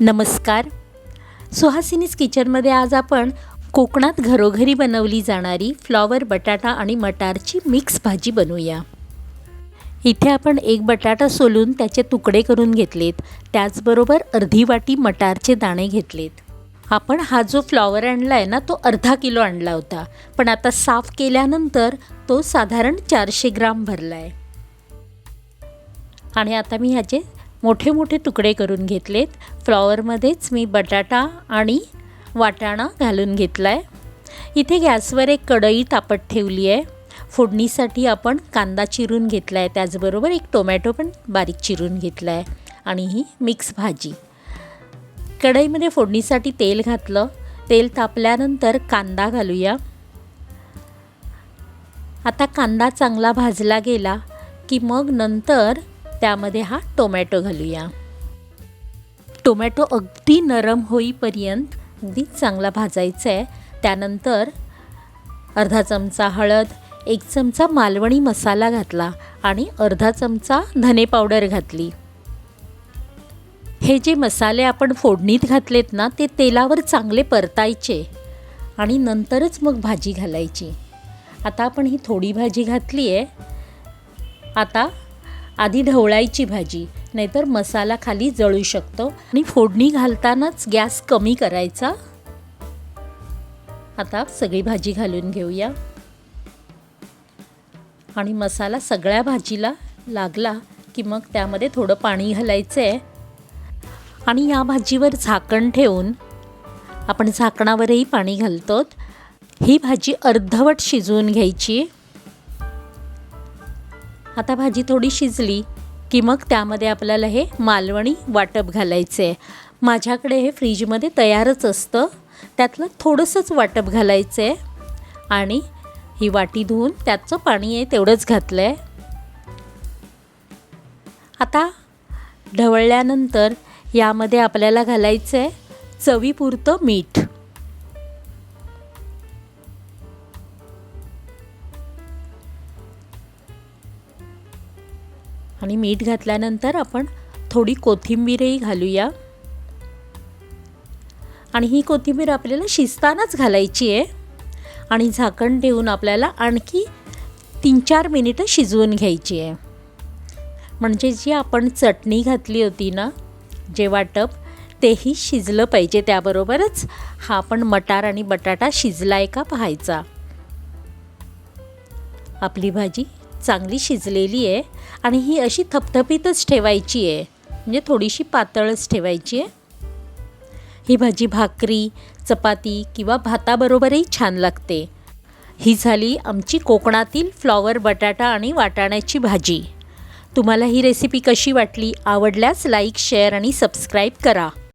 नमस्कार. सुहासिनीज किचनमध्ये आज आपण कोकणात घरोघरी बनवली जाणारी फ्लॉवर बटाटा आणि मटारची मिक्स भाजी बनवूया. इथे आपण एक बटाटा सोलून त्याचे तुकडे करून घेतलेत. त्याचबरोबर अर्धी वाटी मटारचे दाणे घेतलेत. आपण हा जो फ्लॉवर आणला आहे ना तो अर्धा किलो आणला होता. पण आता साफ केल्यानंतर तो साधारण चारशे ग्राम भरला आहे आणि आता मी ह्याचे मोठे मोठे तुकडे करून घेतलेत. फ्लॉवरमध्येच मी बटाटा आणि वाटाणा घालून घेतला आहे इथे गॅसवर एक कढई तापत ठेवली आहे. फोडणीसाठी आपण कांदा चिरून घेतला आहे त्याचबरोबर एक टोमॅटो पण बारीक चिरून घेतला आहे आणि ही मिक्स भाजी. कढईमध्ये फोडणीसाठी तेल घातलं. तेल तापल्यानंतर कांदा घालूया. आता कांदा चांगला भाजला गेला की मग नंतर त्यामध्ये हा टोमॅटो घालूया. टोमॅटो अगदी नरम होईपर्यंत अगदी चांगला भाजायचा आहे त्यानंतर अर्धा चमचा हळद एक चमचा मालवणी मसाला घातला आणि अर्धा चमचा धने पावडर घातली. हे जे मसाले आपण फोडणीत घातलेत ना ते तेलावर चांगले परतायचे आणि नंतरच मग भाजी घालायची. आता आपण ही थोडी भाजी घातली आहे आता आधी ढवळायची भाजी नाहीतर मसाला खाली जळू शकतो. आणि फोडणी घालतानाच गॅस कमी करायचा. आता सगळी भाजी घालून घेऊया. आणि मसाला सगळ्या भाजीला लागला की मग त्यामध्ये थोडं पाणी घालायचं आहे आणि या भाजीवर झाकण ठेवून आपण झाकणावरही पाणी घालतो ही भाजी अर्धवट शिजवून घ्यायची. आता भाजी थोडी शिजली की मग त्यामध्ये आपल्याला हे मालवणी वाटप घालायचं आहे माझ्याकडे हे फ्रीजमध्ये तयारच असतं. त्यातलं थोडंसंच वाटप घालायचं आहे आणि ही वाटी धुवून त्याचं पाणी आहे तेवढंच घातलं आहे आता ढवळल्यानंतर यामध्ये आपल्याला घालायचं आहे चवीपुरतं मीठ. आणि मीठ घातल्यानंतर आपण थोडी कोथिंबीरही घालूया. आणि ही कोथिंबीर आपल्याला शिजतानाच घालायची आहे. आणि झाकण ठेवून आपल्याला आणखी तीन चार मिनिटं शिजवून घ्यायची आहे. म्हणजे जी आपण चटणी घातली होती ना जे वाटप तेही शिजलं पाहिजे त्याबरोबरच हा आपण मटार आणि बटाटा शिजला आहे का पाहायचा. आपली भाजी चांगली शिजलेली आहे आणि ही अशी थपथपीतच ठेवायची आहे. म्हणजे थोडीशी पातळच ठेवायची आहे. ही भाजी भाकरी चपाती किंवा भाताबरोबरही छान लागते. ही झाली आमची कोकणातील फ्लॉवर बटाटा आणि वाटाण्याची भाजी. तुम्हाला ही रेसिपी कशी वाटली आवडल्यास लाईक शेअर आणि सबस्क्राईब करा.